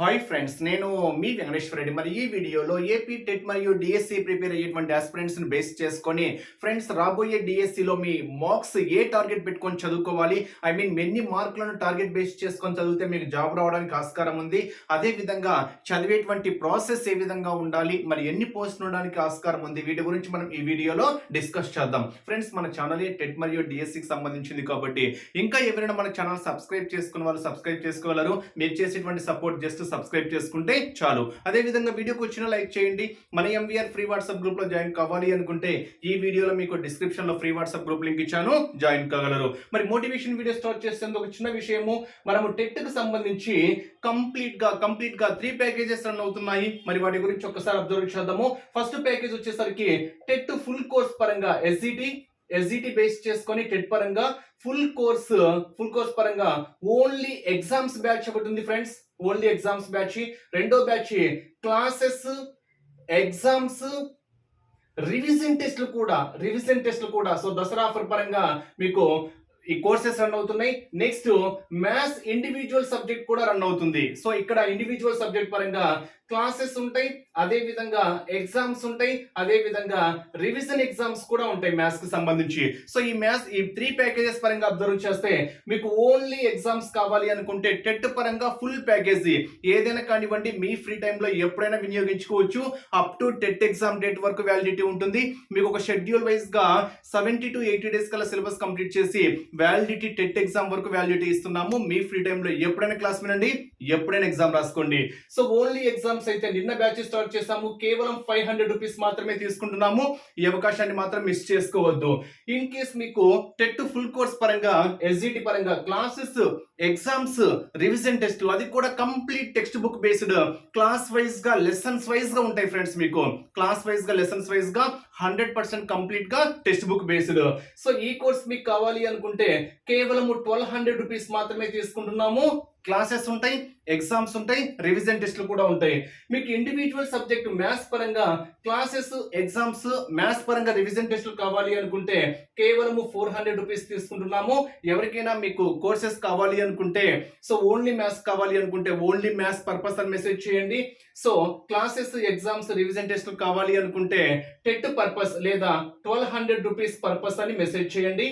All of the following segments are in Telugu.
హాయ్ ఫ్రెండ్స్ నేను మీ వెంకటేశ్వర రెడ్డి. మరి ఈ వీడియోలో ఏపీ టెట్ మరియు డిఎస్సి ప్రిపేర్ అయ్యేటువంటి ఆస్పిరెంట్స్ని బేస్ చేసుకొని ఫ్రెండ్స్ రాబోయే డిఎస్సీలో మీ మార్క్స్ ఏ టార్గెట్ పెట్టుకొని చదువుకోవాలి? ఐ మీన్ ఎన్ని మార్కులను టార్గెట్ బేస్ చేసుకొని చదివితే మీకు జాబ్ రావడానికి ఆస్కారం ఉంది? అదేవిధంగా చదివేటువంటి ప్రాసెస్ ఏ విధంగా ఉండాలి? మరి ఎన్ని పోస్టులు ఉండడానికి ఆస్కారం ఉంది? వీటి గురించి మనం ఈ వీడియోలో డిస్కస్ చేద్దాం. ఫ్రెండ్స్ మన ఛానల్ టెట్ మరియు డిఎస్సికి సంబంధించింది కాబట్టి ఇంకా ఎవరైనా మన ఛానల్ సబ్స్క్రైబ్ చేసుకున్న వాళ్ళు సబ్స్క్రైబ్ చేసుకోగలరు. మీరు చేసేటువంటి సపోర్ట్ జస్ట్ సబ్స్క్రైబ్ చేసుకుంటే చాలు. అదే విధంగా వీడియోకి వచ్చిన లైక్ చేయండి. మన ఎంవీఆర్ ఫ్రీ వాట్సాప్ గ్రూప్లో జాయిన్ కావాలి అనుకుంటే ఈ వీడియోలో మీకు డిస్క్రిప్షన్లో ఫ్రీ వాట్సాప్ గ్రూప్ లింక్ ఇచ్చాను. జాయిన్ కాగలరు. మరి మోటివేషన్ వీడియో స్టార్ట్ చేసేందుకు ఒక చిన్న విషయము. మనము టెట్కు సంబంధించి కంప్లీట్గా కంప్లీట్గా త్రీ ప్యాకేజెస్ రన్ అవుతున్నాయి. మరి వాటి గురించి ఒక్కసారి అబ్జర్వ్ చేద్దాము. ఫస్ట్ ప్యాకేజ్ వచ్చేసరికి టెట్ ఫుల్ కోర్స్ పరంగా ఎస్జిటి ఎస్జిటి బేస్ చేసుకొని టెట్ పరంగా ఫుల్ కోర్స్ ఫుల్ కోర్స్ పరంగా ఓన్లీ ఎగ్జామ్స్ బ్యాచ్ ఒకటి ఉంది ఫ్రెండ్స్ ఓన్లీ ఎగ్జామ్స్ బ్యాచ్ రెండో బ్యాచ్ క్లాసెస్ ఎగ్జామ్స్ రివిజన్ టెస్ట్లు కూడా రివిజన్ టెస్ట్లు కూడా. సో దసరా ఆఫర్ పరంగా మీకు ఈ కోర్సెస్ రన్ అవుతున్నాయి. నెక్స్ట్ మ్యాథ్స్ ఇండివిజువల్ సబ్జెక్ట్ కూడా రన్ అవుతుంది. సో ఇక్కడ ఇండివిజువల్ సబ్జెక్ట్ పరంగా క్లాసెస్ ఉంటాయి అదే విధంగా ఎగ్జామ్స్ ఉంటాయి అదే విధంగా రివిజన్ ఎగ్జామ్స్ కూడా ఉంటాయి మ్యాథ్స్కి సంబంధించి. సో ఈ మ్యాథ్స్ ఈ త్రీ ప్యాకేజెస్ పరంగా అబ్జర్వ్ చేస్తే మీకు ఓన్లీ ఎగ్జామ్స్ కావాలి అనుకుంటే టెట్ పరంగా ఫుల్ ప్యాకేజీ ఏదైనా కానివ్వండి మీ ఫ్రీ టైంలో ఎప్పుడైనా వినియోగించుకోవచ్చు. Up to TET exam date వరకు వ్యాలిడిటీ ఉంటుంది. మీకు ఒక షెడ్యూల్ వైజ్గా సెవెంటీ టు ఎయిటీ డేస్ కల్లా సిలబస్ కంప్లీట్ చేసి వ్యాలిడిటీ టెట్ ఎగ్జామ్ వరకు వ్యాలిడిటీ ఇస్తున్నాము. మీ ఫ్రీ టైంలో ఎప్పుడైనా క్లాస్ వినండి ఎప్పుడైనా ఎగ్జామ్ రాసుకోండి. సో ఓన్లీ ఎగ్జామ్స్ అయితే నిన్న బ్యాచ్ స్టార్ట్ చేసాము కేవలం ఫైవ్ హండ్రెడ్ రూపీస్ మాత్రమే తీసుకుంటున్నాము. ఈ అవకాశాన్ని మాత్రం మిస్ చేసుకోవద్దు. ఇన్ కేస్ మీకు టెట్ ఫుల్ కోర్స్ పరంగా ఎస్జిటి పరంగా క్లాసెస్ ఎగ్జామ్స్ రివిజన్ టెస్ట్ అది కూడా complete text book based class వైజ్గా లెసన్స్ వైజ్గా ఉంటాయి ఫ్రెండ్స్ మీకు. క్లాస్ వైజ్గా లెసన్స్ వైజ్గా హండ్రెడ్ పర్సెంట్ కంప్లీట్గా టెక్స్ట్ బుక్ బేస్డ్ సో ఈ కోర్స్ మీకు కావాలి అనుకుంటే కేవలం ట్వెల్వ్ హండ్రెడ్ రూపీస్ మాత్రమే తీసుకుంటున్నాము. క్లాసెస్ ఉంటాయి ఎగ్జామ్స్ ఉంటాయి రివిజన్ టెస్ట్లు కూడా ఉంటాయి. మీకు ఇండివిజువల్ సబ్జెక్ట్ మ్యాథ్స్ పరంగా క్లాసెస్ ఎగ్జామ్స్ మ్యాథ్స్ పరంగా రివిజన్ టెస్ట్లు కావాలి అనుకుంటే కేవలము ఫోర్ హండ్రెడ్ రూపీస్ తీసుకుంటున్నాము. ఎవరికైనా మీకు కోర్సెస్ కావాలి అనుకుంటే సో ఓన్లీ మ్యాథ్స్ కావాలి అనుకుంటే ఓన్లీ మ్యాథ్స్ పర్పస్ అని మెసేజ్ చేయండి. సో క్లాసెస్ ఎగ్జామ్స్ రివిజన్ టెస్ట్లు కావాలి అనుకుంటే టెట్ పర్పస్ లేదా ట్వెల్వ్ హండ్రెడ్ రూపీస్ పర్పస్ అని మెసేజ్ చేయండి.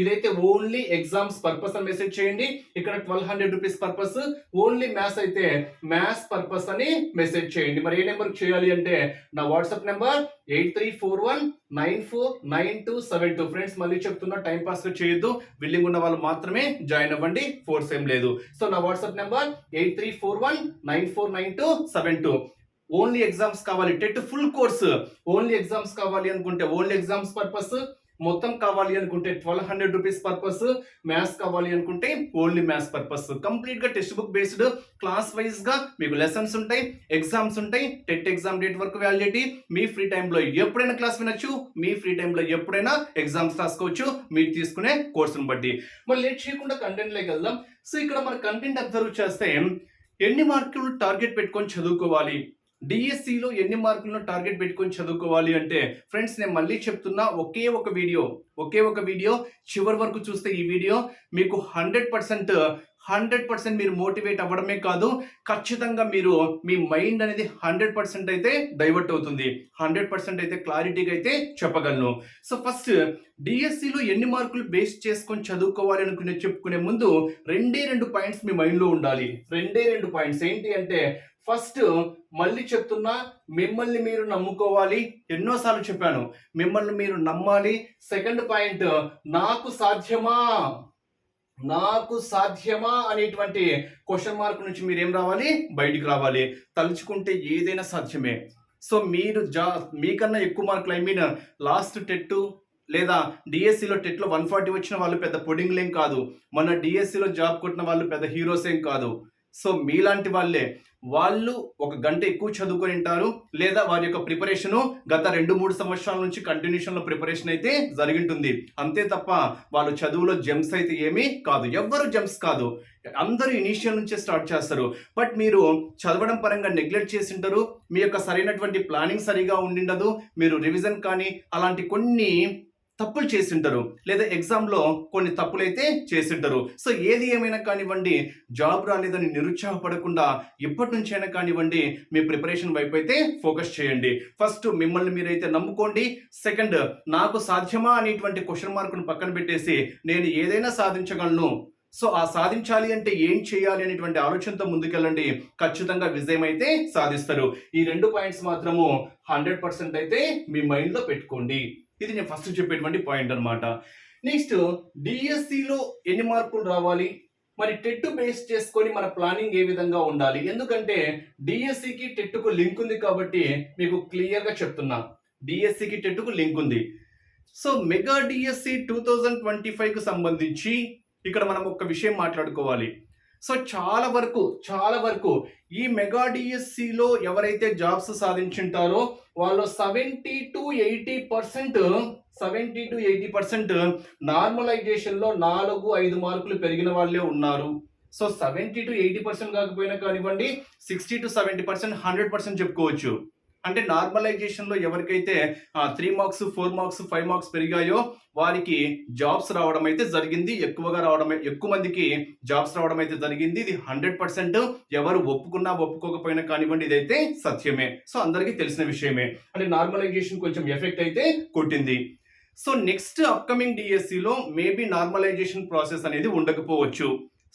ఇదైతే ఓన్లీ ఎగ్జామ్స్ పర్పస్ అని మెసేజ్ చేయండి. ఇక్కడ twelve hundred rupees purpose only maths అయితే మ్యాథ్స్ పర్పస్ అని మెసేజ్ చేయండి. మరి ఏ నెంబర్ చేయాలి అంటే నా WhatsApp number eight three four one nine four nine two seven two friends మళ్ళీ చెప్తున్నా టైం పాస్ చేయొద్దు. బిల్డింగ్ ఉన్న వాళ్ళు మాత్రమే జాయిన్ అవ్వండి. ఫోర్స్ ఏం లేదు. సో నా WhatsApp number eight three four one nine four nine two seven two only exams కావాలి. TET full course only exams కావాలి అనుకుంటే ఓన్లీ ఎగ్జామ్స్ పర్పస్ మొత్తం కావాలి అనుకుంటే twelve hundred rupees purpose maths కావాలి అనుకుంటే ఓన్లీ మ్యాథ్స్ పర్పస్ కంప్లీట్గా టెక్స్ట్ బుక్ బేస్డ్ క్లాస్ వైజ్గా మీకు లెసన్స్ ఉంటాయి ఎగ్జామ్స్ ఉంటాయి టెట్ ఎగ్జామ్ డేట్ వరకు వ్యాలిడిటీ మీ ఫ్రీ టైంలో ఎప్పుడైనా క్లాస్ వినొచ్చు మీ ఫ్రీ టైంలో ఎప్పుడైనా ఎగ్జామ్స్ రాసుకోవచ్చు మీరు తీసుకునే కోర్సును బట్టి. మరి లేట్ చేయకుండా కంటెంట్లోకి వెళ్దాం. సో ఇక్కడ మన కంటెంట్ అబ్జర్వ్ చేస్తే ఎన్ని మార్కులు టార్గెట్ పెట్టుకొని చదువుకోవాలి? డిఎస్సిలో ఎన్ని మార్కులను టార్గెట్ పెట్టుకొని చదువుకోవాలి అంటే ఫ్రెండ్స్ నేను మళ్ళీ చెప్తున్నా ఒకే ఒక వీడియో ఒకే ఒక వీడియో చివరి వరకు చూస్తే ఈ వీడియో మీకు హండ్రెడ్ పర్సెంట్ హండ్రెడ్ పర్సెంట్ మీరు మోటివేట్ అవ్వడమే కాదు ఖచ్చితంగా మీరు మీ మైండ్ అనేది హండ్రెడ్ పర్సెంట్ అయితే డైవర్ట్ అవుతుంది. హండ్రెడ్ పర్సెంట్ అయితే క్లారిటీగా అయితే చెప్పగలను. సో ఫస్ట్ డిఎస్సిలో ఎన్ని మార్కులు బేస్ చేసుకొని చదువుకోవాలి అనుకునే చెప్పుకునే ముందు రెండే రెండు పాయింట్స్ మీ మైండ్లో ఉండాలి. రెండే రెండు పాయింట్స్ ఏంటి అంటే ఫస్ట్ మళ్ళీ చెప్తున్నా మిమ్మల్ని మీరు నమ్ముకోవాలి. ఎన్నోసార్లు చెప్పాను మిమ్మల్ని మీరు నమ్మాలి. సెకండ్ పాయింట్ నాకు సాధ్యమా? నాకు సాధ్యమా? అనేటువంటి క్వశ్చన్ మార్క్ నుంచి మీరు ఏం రావాలి? బయటికి రావాలి. తలుచుకుంటే ఏదైనా సాధ్యమే. సో మీరు జా మీకన్నా ఎక్కువ మార్కులు ఐ మీన్ లాస్ట్ టెట్ లేదా డిఎస్సిలో టెట్లో వన్ ఫార్టీ వచ్చిన వాళ్ళు పెద్ద పొడింగ్లేం కాదు. మన డిఎస్సిలో జాబ్ కొట్టిన వాళ్ళు పెద్ద హీరోస్ ఏం కాదు. సో మీలాంటి వాళ్ళే వాళ్ళు ఒక గంట ఎక్కువ చదువుకొని ఉంటారు లేదా వారి యొక్క ప్రిపరేషను గత రెండు మూడు సంవత్సరాల నుంచి కంటిన్యూషన్లో ప్రిపరేషన్ అయితే జరిగింటుంది. అంతే తప్ప వాళ్ళు చదువులో జెమ్స్ అయితే ఏమీ కాదు. ఎవ్వరు జెమ్స్ కాదు. అందరూ ఇనీషియల్ నుంచే స్టార్ట్ చేస్తారు. బట్ మీరు చదవడం పరంగా నెగ్లెక్ట్ చేసి ఉంటారు. మీ యొక్క సరైనటువంటి ప్లానింగ్ సరిగా ఉండిండదు మీరు రివిజన్ కానీ అలాంటి కొన్ని తప్పులు చేసింటారు లేదా ఎగ్జామ్లో కొన్ని తప్పులు అయితే చేసింటారు సో ఏది ఏమైనా కానివ్వండి జాబ్ రాలేదని నిరుత్సాహపడకుండా ఇప్పటి నుంచైనా కానివ్వండి మీ ప్రిపరేషన్ వైపు అయితే ఫోకస్ చేయండి. ఫస్ట్ మిమ్మల్ని మీరైతే నమ్ముకోండి. సెకండ్ నాకు సాధ్యమా అనేటువంటి క్వశ్చన్ మార్కును పక్కన పెట్టేసి నేను ఏదైనా సాధించగలను. సో ఆ సాధించాలి అంటే ఏం చేయాలి అనేటువంటి ఆలోచనతో ముందుకెళ్ళండి. ఖచ్చితంగా విజయం అయితే సాధిస్తారు. ఈ రెండు పాయింట్స్ మాత్రము హండ్రెడ్ పర్సెంట్ అయితే మీ మైండ్లో పెట్టుకోండి. ఇది నేను ఫస్ట్ చెప్పేటువంటి పాయింట్ అనమాట నెక్స్ట్ డిఎస్సిలో ఎన్ని మార్కులు రావాలి? మరి టెట్ బేస్ చేసుకొని మన ప్లానింగ్ ఏ విధంగా ఉండాలి? ఎందుకంటే డిఎస్సికి టెట్కు లింక్ ఉంది కాబట్టి మీకు క్లియర్గా చెప్తున్నా. డిఎస్సికి టెట్కు లింక్ ఉంది. So mega DSC two thousand twenty ఫైవ్కి సంబంధించి ఇక్కడ మనం ఒక విషయం మాట్లాడుకోవాలి. సో చాలా వరకు చాలా వరకు ఈ మెగా డిఎస్సిలో ఎవరైతే జాబ్స్ సాధించుంటారో వాళ్ళు seventy to eighty percent seventy to eighty percent నార్మలైజేషన్లో నాలుగు ఐదు మార్కులు పెరిగిన వాళ్ళే ఉన్నారు. So seventy to eighty percent కాకపోయినా కానివ్వండి sixty to seventy percent hundred percent చెప్పుకోవచ్చు. అంటే నార్మలైజేషన్లో ఎవరికైతే three marks four marks five marks పెరిగాయో వారికి జాబ్స్ రావడం అయితే జరిగింది. ఎక్కువగా రావడం ఎక్కువ మందికి జాబ్స్ రావడం అయితే జరిగింది. ఇది హండ్రెడ్ పర్సెంట్ ఎవరు ఒప్పుకున్నా ఒప్పుకోకపోయినా కానివ్వండి ఇదైతే సత్యమే. సో అందరికీ తెలిసిన విషయమే. అంటే నార్మలైజేషన్ కొంచెం ఎఫెక్ట్ అయితే కొట్టింది. సో నెక్స్ట్ అప్కమింగ్ డిఎస్సిలో మేబీ నార్మలైజేషన్ ప్రాసెస్ అనేది ఉండకపోవచ్చు.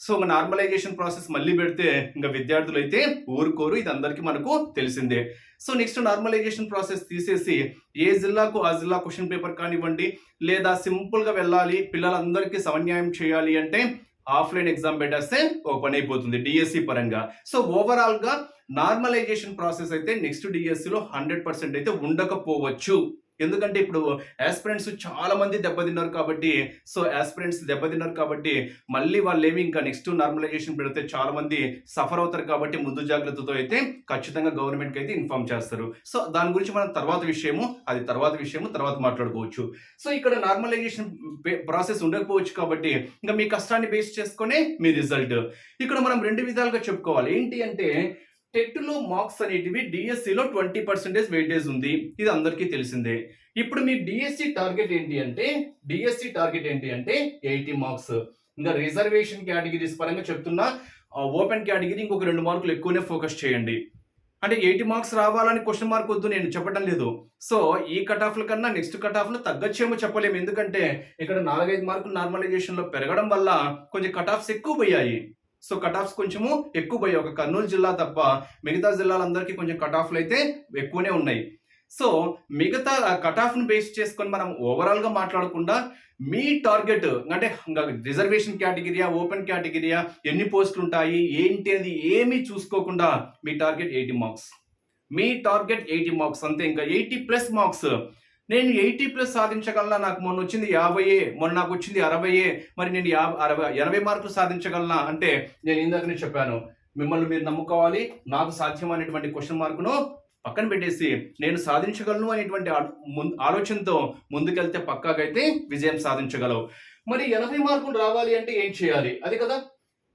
సో నార్మలైజేషన్ ప్రాసెస్ మళ్ళీ పెడితే ఇంకా విద్యార్థులు అయితే ఊరుకోరు. ఇది అందరికీ మనకు తెలిసిందే. సో నెక్స్ట్ నార్మలైజేషన్ ప్రాసెస్ తీసేసి ఏ జిల్లాకు ఆ జిల్లా క్వశ్చన్ పేపర్ కానివ్వండి లేదా సింపుల్గా వెళ్ళాలి పిల్లలందరికీ సమన్యాయం చేయాలి అంటే ఆఫ్లైన్ ఎగ్జామ్ పెట్టేస్తే ఒక పని అయిపోతుంది డిఎస్సి పరంగా. సో ఓవరాల్గా నార్మలైజేషన్ ప్రాసెస్ అయితే నెక్స్ట్ డిఎస్సిలో హండ్రెడ్ పర్సెంట్ అయితే ఉండకపోవచ్చు. ఎందుకంటే ఇప్పుడు యాస్పిరెంట్స్ చాలా మంది దెబ్బతిన్నారు కాబట్టి సో యాస్పిరెంట్స్ దెబ్బతిన్నారు కాబట్టి మళ్ళీ వాళ్ళు ఏమి ఇంకా నెక్స్ట్ నార్మలైజేషన్ పెడితే చాలా మంది సఫర్ అవుతారు కాబట్టి ముందు జాగ్రత్తతో అయితే ఖచ్చితంగా గవర్నమెంట్కి అయితే ఇన్ఫార్మ్ చేస్తారు. సో దాని గురించి మనం తర్వాత విషయము అది తర్వాత విషయము తర్వాత మాట్లాడుకోవచ్చు. సో ఇక్కడ నార్మలైజేషన్ ప్రాసెస్ ఉండకపోవచ్చు కాబట్టి ఇంకా మీ కష్టాన్ని బేస్ చేసుకునే మీ రిజల్ట్ ఇక్కడ మనం రెండు విధాలుగా చెప్పుకోవాలి. ఏంటి అంటే టెట్లో మార్క్స్ అనేటివి డిఎస్సిలో ట్వంటీ పర్సెంటేజ్ వెయిటేజ్ ఉంది. ఇది అందరికీ తెలిసిందే. ఇప్పుడు మీ డిఎస్సి టార్గెట్ ఏంటి అంటే డిఎస్సి టార్గెట్ ఏంటి అంటే ఎయిటీ మార్క్స్. ఇంకా రిజర్వేషన్ కేటగిరీస్ పరంగా చెప్తున్నా ఓపెన్ కేటగిరీ ఇంకొక రెండు మార్కులు ఎక్కువనే ఫోకస్ చేయండి. అంటే ఎయిటీ మార్క్స్ రావాలని క్వశ్చన్ మార్క్ వద్దు నేను చెప్పడం లేదు. సో ఈ కట్ ఆఫ్ల కన్నా నెక్స్ట్ కట్ ఆఫ్లు తగ్గచ్చేమో చెప్పలేము. ఎందుకంటే ఇక్కడ నాలుగైదు మార్కులు నార్మలైజేషన్లో పెరగడం వల్ల కొంచెం కట్ ఆఫ్స్ ఎక్కువ పోయాయి. సో కట్ ఆఫ్స్ కొంచెము ఎక్కువ పోయాయి ఒక కర్నూలు జిల్లా తప్ప మిగతా జిల్లాలందరికీ కొంచెం కట్ ఆఫ్లు అయితే ఎక్కువనే ఉన్నాయి. సో మిగతా కట్ ఆఫ్ను బేస్ చేసుకొని మనం ఓవరాల్గా మాట్లాడకుండా మీ టార్గెట్ అంటే రిజర్వేషన్ కేటగిరియా ఓపెన్ కేటగిరియా ఎన్ని పోస్టులు ఉంటాయి ఏంటి అది ఏమీ చూసుకోకుండా మీ టార్గెట్ ఎయిటీ మార్క్స్ మీ టార్గెట్ ఎయిటీ మార్క్స్ అంతే. ఇంకా ఎయిటీ ప్లస్ మార్క్స్ నేను ఎయిటీ ప్లస్ సాధించగలనా? నాకు మొన్న వచ్చింది యాభైయే మొన్న నాకు వచ్చింది అరవైయే మరి నేను యాభై అరవై ఎనభై మార్కులు సాధించగలనా? అంటే నేను ఇందాకనే చెప్పాను మిమ్మల్ని మీరు నమ్ముకోవాలి నాకు సాధ్యమైనటువంటి క్వశ్చన్ మార్కును పక్కన పెట్టేసి నేను సాధించగలను అనేటువంటి ఆలోచనతో ముందుకెళ్తే పక్కాగైతే విజయం సాధించగలవు. మరి ఎనభై మార్కులు రావాలి అంటే ఏం చేయాలి? అది కదా?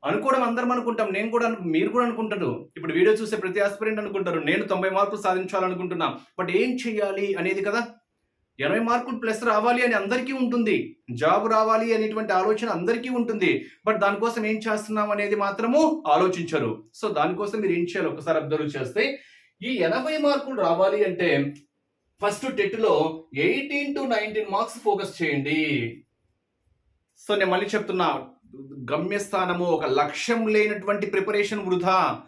అనుకోవడం అందరం అనుకుంటాం నేను కూడా మీరు కూడా అనుకుంటారు. ఇప్పుడు వీడియో చూసే ప్రతి ఆస్పిరెంట్ అనుకుంటారు నేను తొంభై మార్కులు సాధించాలనుకుంటున్నా బట్ ఏం చేయాలి అనేది కదా? ఎనభై మార్కులు ప్లస్ రావాలి అని అందరికీ ఉంటుంది. జాబ్ రావాలి అనేటువంటి ఆలోచన అందరికీ ఉంటుంది. బట్ దానికోసం ఏం చేస్తున్నాం అనేది మాత్రము ఆలోచించరు. సో దానికోసం మీరు ఏం చేయాలి? ఒకసారి అబ్జర్వ్ చేస్తే ఈ ఎనభై మార్కులు రావాలి అంటే ఫస్ట్ టెట్లో eighteen to nineteen marks focus చేయండి. సో నేను మళ్ళీ చెప్తున్నా గమ్యస్థానము ఒక లక్ష్యం లేనటువంటి ప్రిపరేషన్ వృధా.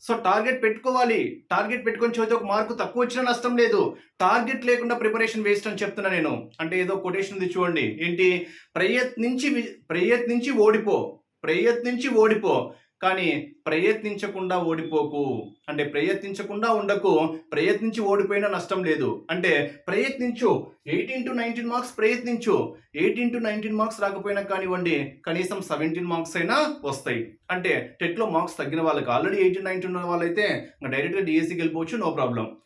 సో టార్గెట్ పెట్టుకోవాలి. టార్గెట్ పెట్టుకొని చదివితే ఒక మార్కు తక్కువ వచ్చినా నష్టం లేదు. టార్గెట్ లేకుండా ప్రిపరేషన్ వేస్ట్ అని చెప్తున్నా నేను. అంటే ఏదో కొటేషన్ ఉంది చూడండి. ఏంటి? ప్రయత్నించి ప్రయత్నించి ఓడిపో. ప్రయత్నించి ఓడిపో. కానీ ప్రయత్నించకుండా ఓడిపోకు. అంటే ప్రయత్నించకుండా ఉండకు ప్రయత్నించి ఓడిపోయినా నష్టం లేదు. అంటే ప్రయత్నించు. ఎయిటీన్ టు నైన్టీన్ మార్క్స్ ప్రయత్నించు. ఎయిటీన్ టు నైన్టీన్ మార్క్స్ రాకపోయినా కానివ్వండి కనీసం సెవెంటీన్ మార్క్స్ అయినా వస్తాయి. అంటే టెట్లో మార్క్స్ తగ్గిన వాళ్ళకి ఆల్రెడీ ఎయిటీన్ నైన్టీన్ ఉన్న వాళ్ళైతే డైరెక్ట్గా డిఎస్సికి వెళ్ళిపోవచ్చు no problem.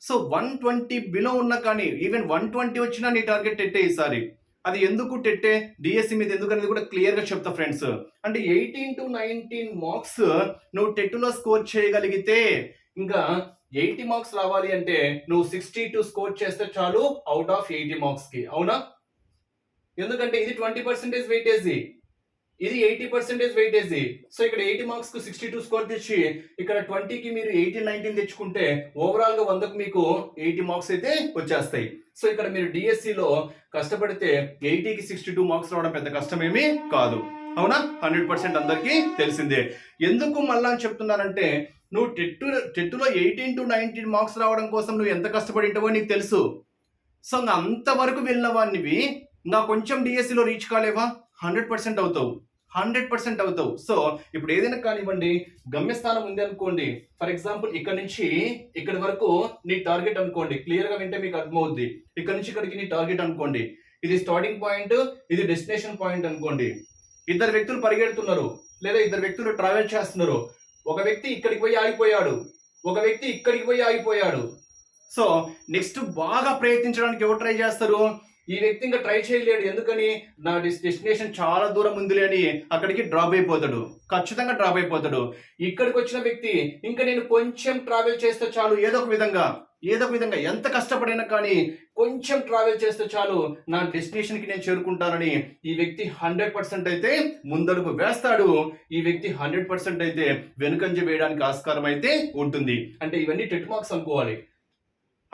So one twenty below ఉన్నా కానీ ఈవెన్ వన్ ట్వంటీ వచ్చినా నీ టార్గెట్ టెట్టే ఈసారి. అది ఎందుకు టెట్టే? డిఎస్సి మీద ఎందుకు అనేది కూడా క్లియర్గా చెప్తా ఫ్రెండ్స్. అంటే ఎయిటీన్ టు నైన్టీన్ మార్క్స్ నువ్వు టెట్లో స్కోర్ చేయగలిగితే ఇంకా ఎయిటీ మార్క్స్ రావాలి అంటే నువ్వు సిక్స్టీ టూ స్కోర్ చేస్తే చాలు అవుట్ ఆఫ్ ఎయిటీ మార్క్స్కి అవునా? ఎందుకంటే ఇది ట్వంటీ పర్సెంటేజ్ వెయిటేజీ. ఇది ఎయిటీ పర్సెంటేజ్ వెయిటేజీ. సో ఇక్కడ ఎయిటీ మార్క్స్కు సిక్స్టీ టూ స్కోర్ తెచ్చి ఇక్కడ ట్వంటీకి మీరు ఎయిటీన్ నైన్టీన్ తెచ్చుకుంటే ఓవరాల్గా వందకు మీకు ఎయిటీ మార్క్స్ అయితే వచ్చేస్తాయి. సో ఇక్కడ మీరు డిఎస్సిలో కష్టపడితే ఎయిటీకి సిక్స్టీ టూ మార్క్స్ రావడం పెద్ద కష్టమేమీ కాదు. అవునా? హండ్రెడ్ పర్సెంట్ అందరికీ తెలిసిందే. ఎందుకు మళ్ళా అని చెప్తున్నానంటే నువ్వు టెట్టు టెట్టులో ఎయిటీన్ టు నైన్టీన్ మార్క్స్ రావడం కోసం నువ్వు ఎంత కష్టపడి ఉంటావో నీకు తెలుసు. సో నా అంతవరకు వెళ్ళిన వాడినివి నా కొంచెం డిఎస్సిలో రీచ్ కాలేవా? హండ్రెడ్ పర్సెంట్ అవుతావు. హండ్రెడ్ పర్సెంట్ అవుతావు. సో ఇప్పుడు ఏదైనా కానివ్వండి గమ్యస్థానం ఉంది అనుకోండి ఫర్ ఎగ్జాంపుల్ ఇక్కడ నుంచి ఇక్కడ వరకు నీ టార్గెట్ అనుకోండి క్లియర్గా వింటే మీకు అర్థమవుద్ది. ఇక్కడ నుంచి ఇక్కడికి నీ టార్గెట్ అనుకోండి ఇది స్టార్టింగ్ పాయింట్ ఇది డెస్టినేషన్ పాయింట్ అనుకోండి. ఇద్దరు వ్యక్తులు పరిగెడుతున్నారు లేదా ఇద్దరు వ్యక్తులు ట్రావెల్ చేస్తున్నారు. ఒక వ్యక్తి ఇక్కడికి పోయి ఆగిపోయాడు ఒక వ్యక్తి ఇక్కడికి పోయి ఆగిపోయాడు. సో నెక్స్ట్ బాగా ప్రయత్నించడానికి ఎవరు ట్రై చేస్తారు? ఈ వ్యక్తి ఇంకా ట్రై చేయలేడు. ఎందుకని? నా డెస్టినేషన్ చాలా దూరం ఉందిలే అని అక్కడికి డ్రాప్ అయిపోతాడు. ఖచ్చితంగా డ్రాప్ అయిపోతాడు. ఇక్కడికి వచ్చిన వ్యక్తి ఇంకా నేను కొంచెం ట్రావెల్ చేస్తే చాలు. ఏదో ఒక విధంగా ఏదో ఒక విధంగా ఎంత కష్టపడినా కానీ కొంచెం ట్రావెల్ చేస్తే చాలు. నా డెస్టినేషన్కి నేను చేరుకుంటానని ఈ వ్యక్తి హండ్రెడ్ పర్సెంట్ అయితే ముందడుగు వేస్తాడు. ఈ వ్యక్తి హండ్రెడ్ పర్సెంట్ అయితే వెనుకంజ వేయడానికి ఆస్కారం అయితే ఉంటుంది. అంటే ఇవన్నీ టెట్ మార్క్స్ అనుకోవాలి.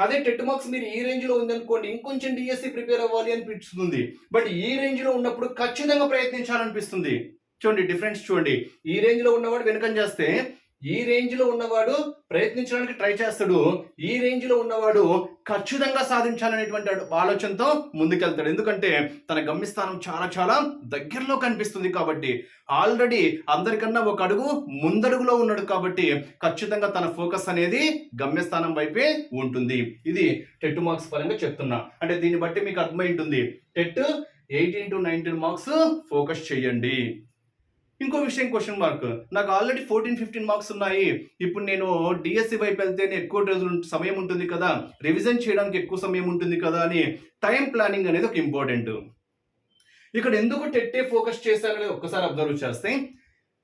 అదే టెట్ మార్క్స్ మీరు ఈ రేంజ్లో ఉందనుకోండి ఇంకొంచెం డిఎస్సి ప్రిపేర్ అవ్వాలి అనిపిస్తుంది. బట్ ఈ రేంజ్లో ఉన్నప్పుడు ఖచ్చితంగా ప్రయత్నించాలనిపిస్తుంది. చూడండి డిఫరెన్స్ చూడండి. ఈ రేంజ్లో ఉన్నవాడు వెనుకం చేస్తే ఈ రేంజ్లో ఉన్నవాడు ప్రయత్నించడానికి ట్రై చేస్తాడు. ఈ రేంజ్లో ఉన్నవాడు ఖచ్చితంగా సాధించాలనేటువంటి ఆలోచనతో ముందుకెళ్తాడు. ఎందుకంటే తన గమ్యస్థానం చాలా చాలా దగ్గరలో కనిపిస్తుంది కాబట్టి ఆల్రెడీ అందరికన్నా ఒక అడుగు ముందడుగులో ఉన్నాడు కాబట్టి ఖచ్చితంగా తన ఫోకస్ అనేది గమ్యస్థానం వైపే ఉంటుంది. ఇది టెట్ మార్క్స్ పరంగా చెప్తున్నా. అంటే దీన్ని బట్టి మీకు అర్థమై ఉంటుంది TET eighteen to nineteen marks focus చేయండి. ఇంకో విషయం క్వశ్చన్ మార్క్ నాకు ఆల్రెడీ ఫోర్టీన్ ఫిఫ్టీన్ మార్క్స్ ఉన్నాయి. ఇప్పుడు నేను డిఎస్సి వైపు వెళ్తేనే ఎక్కువ రోజులు సమయం ఉంటుంది కదా. రివిజన్ చేయడానికి ఎక్కువ సమయం ఉంటుంది కదా అని టైం ప్లానింగ్ అనేది ఒక ఇంపార్టెంట్ ఇక్కడ ఎందుకు టెట్టే ఫోకస్ చేశారని ఒక్కసారి అబ్జర్వ్ చేస్తే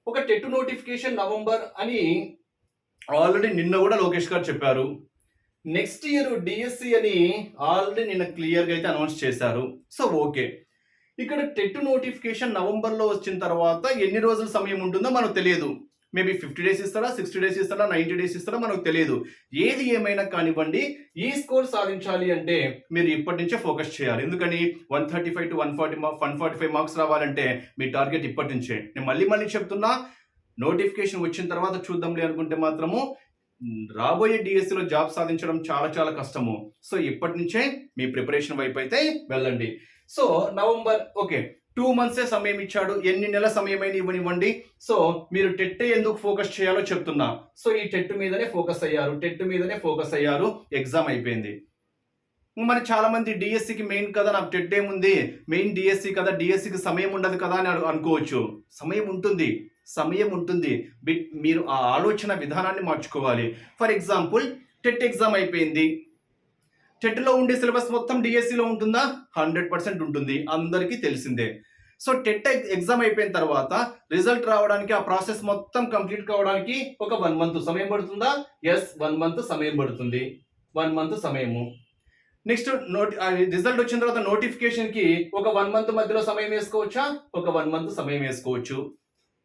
ఒక టెట్ నోటిఫికేషన్ నవంబర్ అని ఆల్రెడీ నిన్న కూడా లోకేష్ గారు చెప్పారు. నెక్స్ట్ ఇయర్ డిఎస్సి అని ఆల్రెడీ నిన్న క్లియర్గా అయితే అనౌన్స్ చేశారు. సో ఓకే ఇక్కడ టెట్ నోటిఫికేషన్ నవంబర్లో వచ్చిన తర్వాత ఎన్ని రోజుల సమయం ఉంటుందో మనకు తెలియదు. మేబీ ఫిఫ్టీ డేస్ ఇస్తారా సిక్స్టీ డేస్ ఇస్తారా నైంటీ డేస్ ఇస్తారా మనకు తెలియదు. ఏది ఏమైనా కానివ్వండి ఈ స్కోర్ సాధించాలి అంటే మీరు ఇప్పటి నుంచే ఫోకస్ చేయాలి. ఎందుకని? One thirty five to one forty one forty five marks రావాలంటే మీ టార్గెట్ ఇప్పటి నుంచే. నేను మళ్ళీ మళ్ళీ చెప్తున్నా నోటిఫికేషన్ వచ్చిన తర్వాత చూద్దాంలే అనుకుంటే మాత్రము రాబోయే డిఎస్సిలో జాబ్ సాధించడం చాలా చాలా కష్టము. సో ఇప్పటి నుంచే మీ ప్రిపరేషన్ వైపు అయితే వెళ్ళండి. సో నవంబర్ ఓకే టూ మంత్సే సమయం ఇచ్చాడు. ఎన్ని నెలల సమయం అయినా ఇవ్వనివ్వండి. సో మీరు టెట్ ఎందుకు ఫోకస్ చేయాలో చెప్తున్నా. సో ఈ టెట్ మీదనే ఫోకస్ అయ్యారు. టెట్ మీదనే ఫోకస్ అయ్యారు. ఎగ్జామ్ అయిపోయింది. మరి చాలా మంది డిఎస్సికి మెయిన్ కదా నాకు టెట్ ఏముంది? మెయిన్ డిఎస్సి కదా డిఎస్సికి సమయం ఉండదు కదా అని అనుకోవచ్చు. సమయం ఉంటుంది. సమయం ఉంటుంది. బిట్ మీరు ఆ ఆలోచన విధానాన్ని మార్చుకోవాలి. ఫర్ ఎగ్జాంపుల్ టెట్ ఎగ్జామ్ అయిపోయింది. టెట్లో ఉండే సిలబస్ మొత్తం డిఎస్సిలో ఉంటుందా? హండ్రెడ్ పర్సెంట్ ఉంటుంది. అందరికీ తెలిసిందే. సో టెట్ ఎగ్జామ్ అయిపోయిన తర్వాత రిజల్ట్ రావడానికి ఆ ప్రాసెస్ మొత్తం కంప్లీట్ కావడానికి ఒక వన్ మంత్ సమయం పడుతుందా? ఎస్ వన్ మంత్ సమయం పడుతుంది. వన్ మంత్ సమయము. నెక్స్ట్ నోటి రిజల్ట్ వచ్చిన తర్వాత నోటిఫికేషన్కి ఒక వన్ మంత్ మధ్యలో సమయం వేసుకోవచ్చా? ఒక వన్ మంత్ సమయం వేసుకోవచ్చు.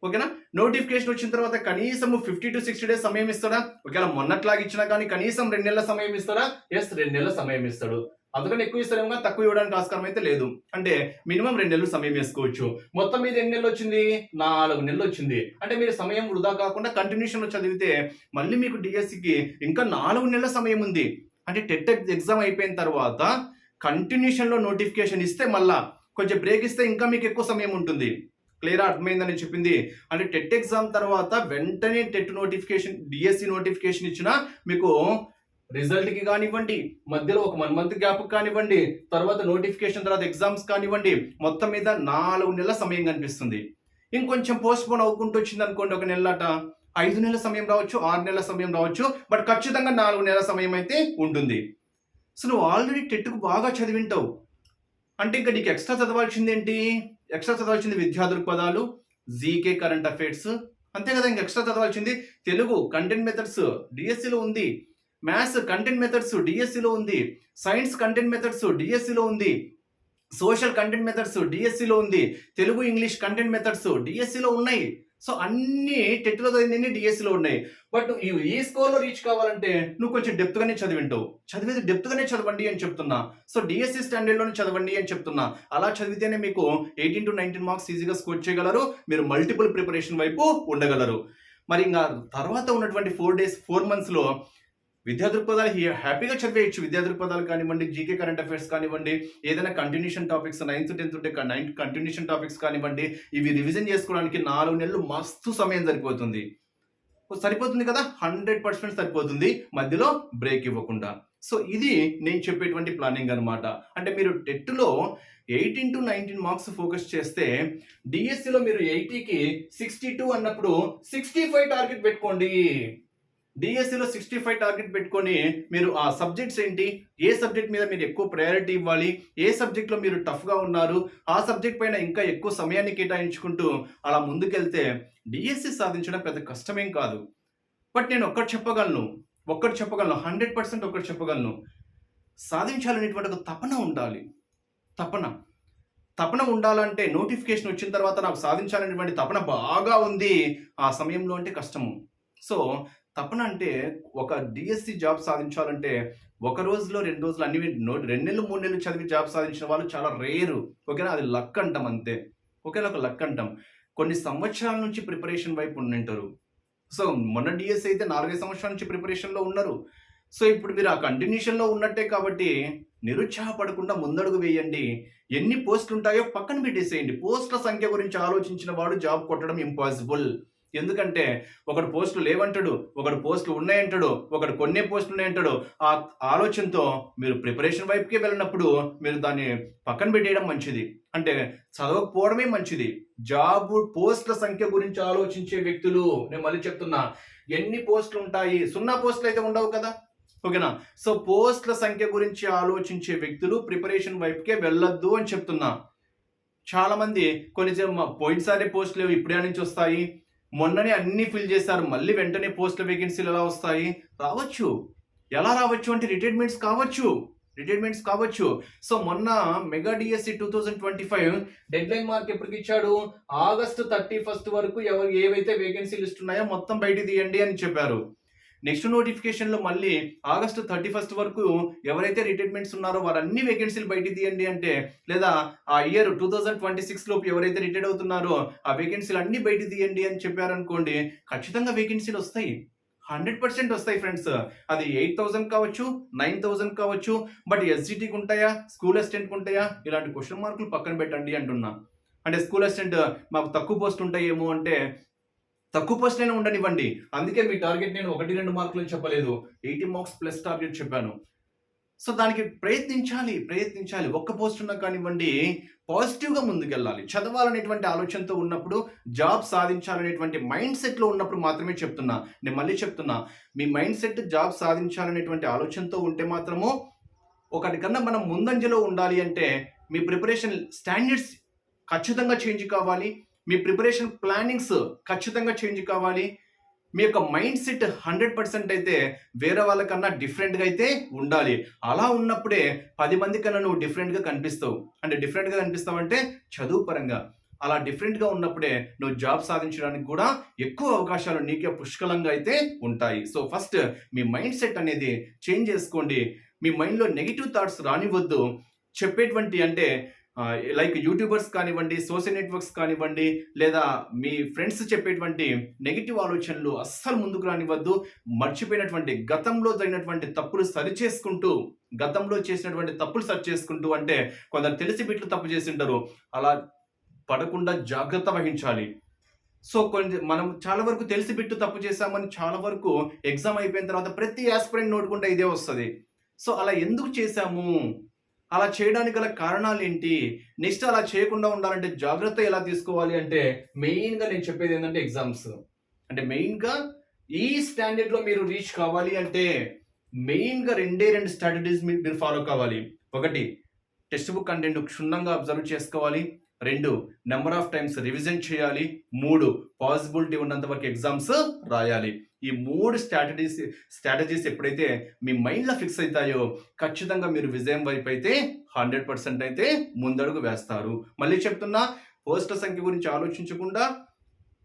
ఓకేనా? నోటిఫికేషన్ వచ్చిన తర్వాత కనీసం ఫిఫ్టీ టు సిక్స్టీ డేస్ సమయం ఇస్తాడా? ఒకవేళ మొన్నట్లాగా ఇచ్చినా కానీ కనీసం రెండు నెలల సమయం ఇస్తాడా? ఎస్ రెండు నెలల సమయం ఇస్తాడు. అందుకని ఎక్కువ ఇస్తారేమో కానీ తక్కువ ఇవ్వడానికి ఆస్కారం అయితే లేదు. అంటే మినిమం రెండు నెలలు సమయం వేసుకోవచ్చు. మొత్తం మీద ఎన్ని నెలలు వచ్చింది? నాలుగు నెలలు వచ్చింది. అంటే మీరు సమయం వృధా కాకుండా కంటిన్యూషన్లో చదివితే మళ్ళీ మీకు డిఎస్సికి ఇంకా నాలుగు నెలల సమయం ఉంది. అంటే టెట్ ఎగ్జామ్ అయిపోయిన తర్వాత కంటిన్యూషన్లో నోటిఫికేషన్ ఇస్తే మళ్ళా కొంచెం బ్రేక్ ఇస్తే ఇంకా మీకు ఎక్కువ సమయం ఉంటుంది. క్లియర్ అర్థమైందని చెప్పింది. అంటే టెట్ ఎగ్జామ్ తర్వాత వెంటనే టెట్ నోటిఫికేషన్ డిఎస్సి నోటిఫికేషన్ ఇచ్చిన మీకు రిజల్ట్కి కానివ్వండి మధ్యలో ఒక వన్ మంత్ గ్యాప్ కానివ్వండి తర్వాత నోటిఫికేషన్ తర్వాత ఎగ్జామ్స్ కానివ్వండి మొత్తం మీద నాలుగు నెలల సమయం కనిపిస్తుంది. ఇంకొంచెం పోస్ట్ పోన్ అవ్వకుంటూ వచ్చింది అనుకోండి ఒక నెలట ఐదు నెలల సమయం రావచ్చు ఆరు నెలల సమయం రావచ్చు బట్ ఖచ్చితంగా నాలుగు నెలల సమయం అయితే ఉంటుంది. సో నువ్వు ఆల్రెడీ టెట్కు బాగా చదివింటావు. అంటే ఇంకా నీకు ఎక్స్ట్రా చదవాల్సిందేంటి? ఎక్స్ట్రా చదవాల్సింది విద్యా దృక్పథాలు జీకే కరెంట్ అఫైర్స్. అంతే కదా ఇంక ఎక్స్ట్రా చదవాల్సింది తెలుగు కంటెంట్ మెథడ్స్ డిఎస్సిలో ఉంది. మ్యాథ్స్ కంటెంట్ మెథడ్స్ డిఎస్సిలో ఉంది. సైన్స్ కంటెంట్ మెథడ్స్ డిఎస్సిలో ఉంది. సోషల్ కంటెంట్ మెథడ్స్ డిఎస్సిలో ఉంది. తెలుగు ఇంగ్లీష్ కంటెంట్ మెథడ్స్ డిఎస్సిలో ఉన్నాయి. సో అన్ని టెట్లో చదివినవి డిఎస్సిలో ఉన్నాయి. బట్ ఈ ఈ స్కోర్లో రీచ్ కావాలంటే నువ్వు కొంచెం డెప్త్గానే చదివింటావు. చదివేది డెప్త్గానే చదవండి అని చెప్తున్నా. సో డిఎస్సి స్టాండర్డ్లోనే చదవండి అని చెప్తున్నా. అలా చదివితేనే మీకు ఎయిటీన్ టు నైన్టీన్ మార్క్స్ ఈజీగా స్కోర్ చేయగలరు. మీరు మల్టిపుల్ ప్రిపరేషన్ వైపు ఉండగలరు. మరి ఇంకా తర్వాత ఉన్నటువంటి ఫోర్ డేస్ ఫోర్ మంత్స్లో విద్యా దృక్పథాలు హ్యాపీగా చదివేయచ్చు. విద్యా దృక్పథాలు కానివ్వండి జీకే కరెంట్ అఫైర్స్ కానివ్వండి ఏదైనా కంటిన్యూషన్ టాపిక్స్ నైన్త్ టెన్త్ ఉంటే నైన్త్ కంటిన్యూషన్ టాపిక్స్ కానివ్వండి ఇవి రివిజన్ చేసుకోవడానికి నాలుగు నెలలు మస్తు సమయం సరిపోతుంది. సరిపోతుంది కదా? హండ్రెడ్ పర్సెంట్ సరిపోతుంది. మధ్యలో బ్రేక్ ఇవ్వకుండా. సో ఇది నేను చెప్పేటువంటి ప్లానింగ్ అనమాట అంటే మీరు టెట్లో eighteen to nineteen marks focus చేస్తే డిఎస్సిలో మీరు ఎయిటీకి సిక్స్టీ టూ అన్నప్పుడు సిక్స్టీ ఫైవ్ టార్గెట్ పెట్టుకోండి. డిఎస్సిలో సిక్స్టీ ఫైవ్ టార్గెట్ పెట్టుకొని మీరు ఆ సబ్జెక్ట్స్ ఏంటి? ఏ సబ్జెక్ట్ మీద మీరు ఎక్కువ ప్రయారిటీ ఇవ్వాలి? ఏ సబ్జెక్ట్లో మీరు టఫ్గా ఉన్నారు? ఆ సబ్జెక్ట్ పైన ఇంకా ఎక్కువ సమయాన్ని కేటాయించుకుంటూ అలా ముందుకెళ్తే డిఎస్సి సాధించడం పెద్ద కష్టమేం కాదు. బట్ నేను ఒక్కటి చెప్పగలను. ఒక్కటి చెప్పగలను. హండ్రెడ్ పర్సెంట్ ఒక్కటి చెప్పగలను. సాధించాలనేటువంటి ఒక తపన ఉండాలి. తపన. తపన ఉండాలంటే నోటిఫికేషన్ వచ్చిన తర్వాత నాకు సాధించాలనేటువంటి తపన బాగా ఉంది. ఆ సమయంలో అంటే కష్టము. సో తపన అంటే ఒక డిఎస్సి జాబ్ సాధించాలంటే ఒక రోజులో రెండు రోజులు అన్ని రెండు నెలలు మూడు నెలలు చదివి జాబ్ సాధించిన వాళ్ళు చాలా రేరు. ఓకేనా? అది లక్ అంటాం అంతే. ఓకేనా? ఒక లక్ అంటాం. కొన్ని సంవత్సరాల నుంచి ప్రిపరేషన్ వైపు ఉండింటారు. సో మొన్న డిఎస్సి అయితే నాలుగైదు సంవత్సరాల నుంచి ప్రిపరేషన్లో ఉన్నారు. సో ఇప్పుడు మీరు ఆ కంటిన్యూషన్లో ఉన్నట్టే కాబట్టి నిరుత్సాహపడకుండా ముందడుగు వేయండి. ఎన్ని పోస్టులు ఉంటాయో పక్కన పెట్టేసేయండి. పోస్టుల సంఖ్య గురించి ఆలోచించిన వాడు జాబ్ కొట్టడం ఇంపాసిబుల్. ఎందుకంటే ఒకడు పోస్టులు లేవంటాడు ఒకడు పోస్టులు ఉన్నాయంటాడు ఒకడు కొన్ని పోస్టులు ఉన్నాయంటాడు. ఆ ఆలోచనతో మీరు ప్రిపరేషన్ వైపుకే వెళ్ళినప్పుడు మీరు దాన్ని పక్కన పెట్టేయడం మంచిది. అంటే చదవకపోవడమే మంచిది. జాబ్ పోస్టుల సంఖ్య గురించి ఆలోచించే వ్యక్తులు నేను మళ్ళీ చెప్తున్నా ఎన్ని పోస్టులు ఉంటాయి? సున్నా పోస్టులు అయితే ఉండవు కదా? ఓకేనా? సో పోస్టుల సంఖ్య గురించి ఆలోచించే వ్యక్తులు ప్రిపరేషన్ వైపుకే వెళ్ళొద్దు అని చెప్తున్నా. చాలామంది కొన్ని పోయినసారి పోస్టులు ఇప్పుడే నుంచి వస్తాయి. మొన్ననే అన్ని ఫిల్ చేశారు. మళ్ళీ వెంటనే పోస్టుల వేకెన్సీలు ఎలా వస్తాయి? రావచ్చు. ఎలా రావచ్చు అంటే రిటైర్మెంట్స్ కావచ్చు. రిటైర్మెంట్స్ కావచ్చు. సో మొన్న mega DSC two thousand twenty five deadline mark ఎప్పటికి ఇచ్చాడు? ఆగస్ట్ థర్టీ ఫస్ట్ వరకు ఎవరు ఏవైతే వేకెన్సీ లిస్ట్ ఉన్నాయో మొత్తం బయట తీయండి అని చెప్పారు. నెక్స్ట్ నోటిఫికేషన్లో మళ్ళీ ఆగస్ట్ థర్టీ ఫస్ట్ వరకు ఎవరైతే రిటైర్మెంట్స్ ఉన్నారో వారన్ని వేకెన్సీలు బయట తీయండి అంటే లేదా ఆ year two thousand twenty six లోపు ఎవరైతే రిటైర్డ్ అవుతున్నారో ఆ వేకెన్సీలు అన్ని బయట తీయండి అని చెప్పారనుకోండి ఖచ్చితంగా వేకెన్సీలు వస్తాయి. హండ్రెడ్ పర్సెంట్ వస్తాయి ఫ్రెండ్స్. అది ఎయిట్ థౌసండ్ కావచ్చు నైన్ థౌసండ్ కావచ్చు బట్ ఎస్జిటికి ఉంటాయా స్కూల్ అసిస్టెంట్కి ఉంటాయా ఇలాంటి క్వశ్చన్ మార్కులు పక్కన పెట్టండి అంటున్నా. అంటే స్కూల్ అసిస్టెంట్ మాకు తక్కువ పోస్ట్ ఉంటాయేమో అంటే తక్కువ పోస్ట్ అయినా ఉండనివ్వండి. అందుకే మీ టార్గెట్ నేను ఒకటి రెండు మార్కులు చెప్పలేదు. ఎయిటీ మార్క్స్ ప్లస్ టార్గెట్ చెప్పాను. సో దానికి ప్రయత్నించాలి ప్రయత్నించాలి. ఒక్క పోస్ట్ ఉన్నా కానివ్వండి పాజిటివ్గా ముందుకెళ్ళాలి. చదవాలనేటువంటి ఆలోచనతో ఉన్నప్పుడు జాబ్ సాధించాలనేటువంటి మైండ్ సెట్లో ఉన్నప్పుడు మాత్రమే చెప్తున్నా. నేను మళ్ళీ చెప్తున్నా మీ మైండ్ సెట్ జాబ్ సాధించాలనేటువంటి ఆలోచనతో ఉంటే మాత్రము ఒకటి కన్నా మనం ముందంజలో ఉండాలి అంటే మీ ప్రిపరేషన్ స్టాండర్డ్స్ ఖచ్చితంగా చేంజ్ కావాలి. మీ ప్రిపరేషన్ ప్లానింగ్స్ ఖచ్చితంగా చేంజ్ కావాలి. మీ యొక్క మైండ్ సెట్ హండ్రెడ్ పర్సెంట్ అయితే వేరే వాళ్ళకన్నా డిఫరెంట్గా అయితే ఉండాలి. అలా ఉన్నప్పుడే పది మంది కన్నా నువ్వు డిఫరెంట్గా కనిపిస్తావు. అంటే డిఫరెంట్గా కనిపిస్తావు అంటే చదువు పరంగా. అలా డిఫరెంట్గా ఉన్నప్పుడే నువ్వు జాబ్ సాధించడానికి కూడా ఎక్కువ అవకాశాలు నీకే పుష్కలంగా అయితే ఉంటాయి. సో ఫస్ట్ మీ మైండ్ సెట్ అనేది చేంజ్ చేసుకోండి. మీ మైండ్లో నెగిటివ్ థాట్స్ రానివ్వద్దు చెప్పేటువంటి అంటే లైక్ యూట్యూబర్స్ కానివ్వండి సోషల్ నెట్వర్క్స్ కానివ్వండి లేదా మీ ఫ్రెండ్స్ చెప్పేటువంటి నెగిటివ్ ఆలోచనలు అస్సలు ముందుకు రానివ్వద్దు. మర్చిపోయినటువంటి గతంలో జరిగినటువంటి తప్పులు సరిచేసుకుంటూ గతంలో చేసినటువంటి తప్పులు సరి చేసుకుంటూ అంటే కొందరు తెలిసి బిట్లు తప్పు చేసి ఉంటారు అలా పడకుండా జాగ్రత్త వహించాలి. సో కొంచెం మనం చాలా వరకు తెలిసి బిట్టు తప్పు చేశామని చాలా వరకు ఎగ్జామ్ అయిపోయిన తర్వాత ప్రతి ఆస్పిరెంట్ నోటుకుంటే ఇదే వస్తుంది. సో అలా ఎందుకు చేశాము? అలా చేయడానికి గల కారణాలు ఏంటి నెక్స్ట్ అలా చేయకుండా ఉండాలంటే జాగ్రత్త ఎలా తీసుకోవాలి అంటే మెయిన్గా నేను చెప్పేది ఏంటంటే ఎగ్జామ్స్. అంటే మెయిన్గా ఈ స్టాండర్డ్లో మీరు రీచ్ కావాలి అంటే మెయిన్గా రెండే రెండు స్ట్రాటజీస్ మీరు ఫాలో కావాలి. ఒకటి టెక్స్ట్ బుక్ కంటెంట్ క్షుణ్ణంగా అబ్జర్వ్ చేసుకోవాలి. రెండు నెంబర్ ఆఫ్ టైమ్స్ రివిజన్ చేయాలి. మూడు పాసిబిలిటీ ఉన్నంత వరకు ఎగ్జామ్స్ రాయాలి. ఈ మూడు స్ట్రాటజీస్ స్ట్రాటజీస్ ఎప్పుడైతే మీ మైండ్లో ఫిక్స్ అవుతాయో ఖచ్చితంగా మీరు విజయం వైపు అయితే హండ్రెడ్ పర్సెంట్ అయితే ముందడుగు వేస్తారు. మళ్ళీ చెప్తున్నా పోస్టుల సంఖ్య గురించి ఆలోచించకుండా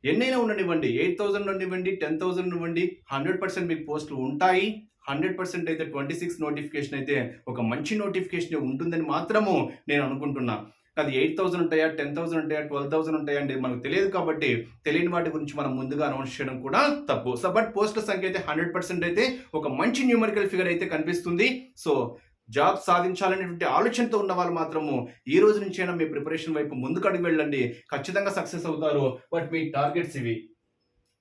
ఎన్నైనా ఉండనివ్వండి. ఎయిట్ థౌసండ్ ఉండివ్వండి టెన్ థౌసండ్ ఇవ్వండి హండ్రెడ్ పర్సెంట్ మీకు పోస్టులు ఉంటాయి. హండ్రెడ్ పర్సెంట్ అయితే ట్వంటీ సిక్స్ నోటిఫికేషన్ అయితే ఒక మంచి నోటిఫికేషన్ ఉంటుందని మాత్రము నేను అనుకుంటున్నా. అది ఎయిట్ థౌసండ్ ఉంటాయా టెన్ థౌసండ్ ఉంటాయా ట్వెల్వ్ థౌసండ్ ఉంటాయా అంటే మనకు తెలియదు కాబట్టి తెలియని వాటి గురించి మనం ముందుగా అనౌన్స్ చేయడం కూడా తప్పు. సో బట్ పోస్టుల సంఖ్య అయితే హండ్రెడ్ పర్సెంట్ అయితే ఒక మంచి న్యూమరికల్ ఫిగర్ అయితే కనిపిస్తుంది. సో జాబ్ సాధించాలనేటువంటి ఆలోచనతో ఉన్న వాళ్ళు మాత్రము ఈ రోజు నుంచైనా మీ ప్రిపరేషన్ వైపు ముందుకు అడుగు వెళ్ళండి. ఖచ్చితంగా సక్సెస్ అవుతారు. బట్ మీ టార్గెట్స్ ఇవి.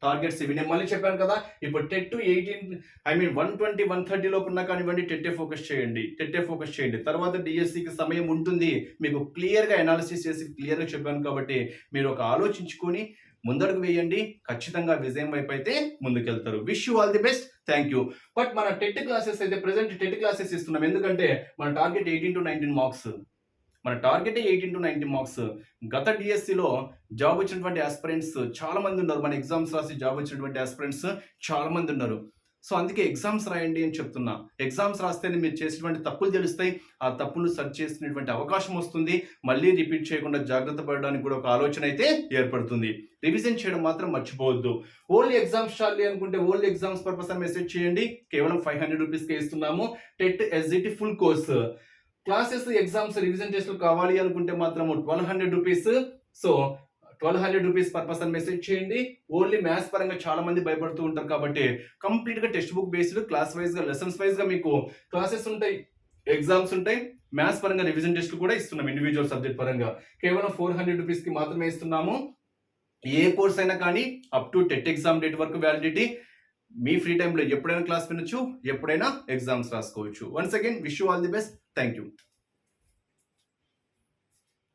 టార్గెట్స్ ఇవి. నేను మళ్ళీ చెప్పాను కదా ఇప్పుడు TET to eighteen I mean one twenty one thirty లోపు ఉన్నా కానివ్వండి టెట్టే ఫోకస్ చేయండి టెట్టే ఫోకస్ చేయండి. తర్వాత డిఎస్సికి సమయం ఉంటుంది. మీకు క్లియర్గా అనాలిసిస్ చేసి క్లియర్గా చెప్పాను కాబట్టి మీరు ఒక ఆలోచించుకొని ముందడుగు వేయండి. ఖచ్చితంగా విజయం వైపు అయితే ముందుకెళ్తారు. Wish you all the best thank you but మన టెట్ క్లాసెస్ అయితే ప్రెసెంట్ టెట్ క్లాసెస్ ఇస్తున్నాం. ఎందుకంటే మన target eighteen to nineteen marks. మన target eighteen to nineteen marks గత డిఎస్సిలో జాబ్ వచ్చినటువంటి ఆస్పిరెంట్స్ చాలా మంది ఉన్నారు. మన ఎగ్జామ్స్ రాసి జాబ్ వచ్చినటువంటి ఆస్పిరెంట్స్ చాలా మంది ఉన్నారు. సో అందుకే ఎగ్జామ్స్ రాయండి అని చెప్తున్నా. ఎగ్జామ్స్ రాస్తేనే మీరు చేసినటువంటి తప్పులు తెలుస్తాయి. ఆ తప్పులు సర్చ్ చేసినటువంటి అవకాశం వస్తుంది. మళ్ళీ రిపీట్ చేయకుండా జాగ్రత్త పడడానికి కూడా ఒక ఆలోచన అయితే ఏర్పడుతుంది. రివిజన్ చేయడం మాత్రం మర్చిపోవద్దు. ఓన్లీ ఎగ్జామ్స్ చాలి అనుకుంటే ఓన్లీ ఎగ్జామ్స్ పర్పస్ అని మెసేజ్ చేయండి. కేవలం ఫైవ్ హండ్రెడ్ రూపీస్కే ఇస్తున్నాము. TET SGT full course classes exams revision టెస్ట్లు కావాలి అనుకుంటే మాత్రము twelve hundred rupees. So twelve hundred rupees purpose అని మెసేజ్ చేయండి. ఓన్లీ మ్యాథ్స్ పరంగా చాలా మంది భయపడుతూ ఉంటారు కాబట్టి కంప్లీట్గా టెక్స్ట్ బుక్ బేస్డ్ క్లాస్ వైజ్గా లెసన్స్ వైజ్గా మీకు క్లాసెస్ ఉంటాయి ఎగ్జామ్స్ ఉంటాయి. మ్యాథ్స్ పరంగా రివిజన్ టెస్ట్ కూడా ఇస్తున్నాం ఇండివిజువల్ సబ్జెక్ట్ పరంగా. కేవలం ఫోర్ హండ్రెడ్ రూపీస్కి మాత్రమే ఇస్తున్నాము. ఏ కోర్స్ అయినా కానీ up to TET exam date వరకు వ్యాలిడిటీ మీ ఫ్రీ టైంలో ఎప్పుడైనా క్లాస్ వినొచ్చు ఎప్పుడైనా ఎగ్జామ్స్ రాసుకోవచ్చు. Once again wish you all the best thank you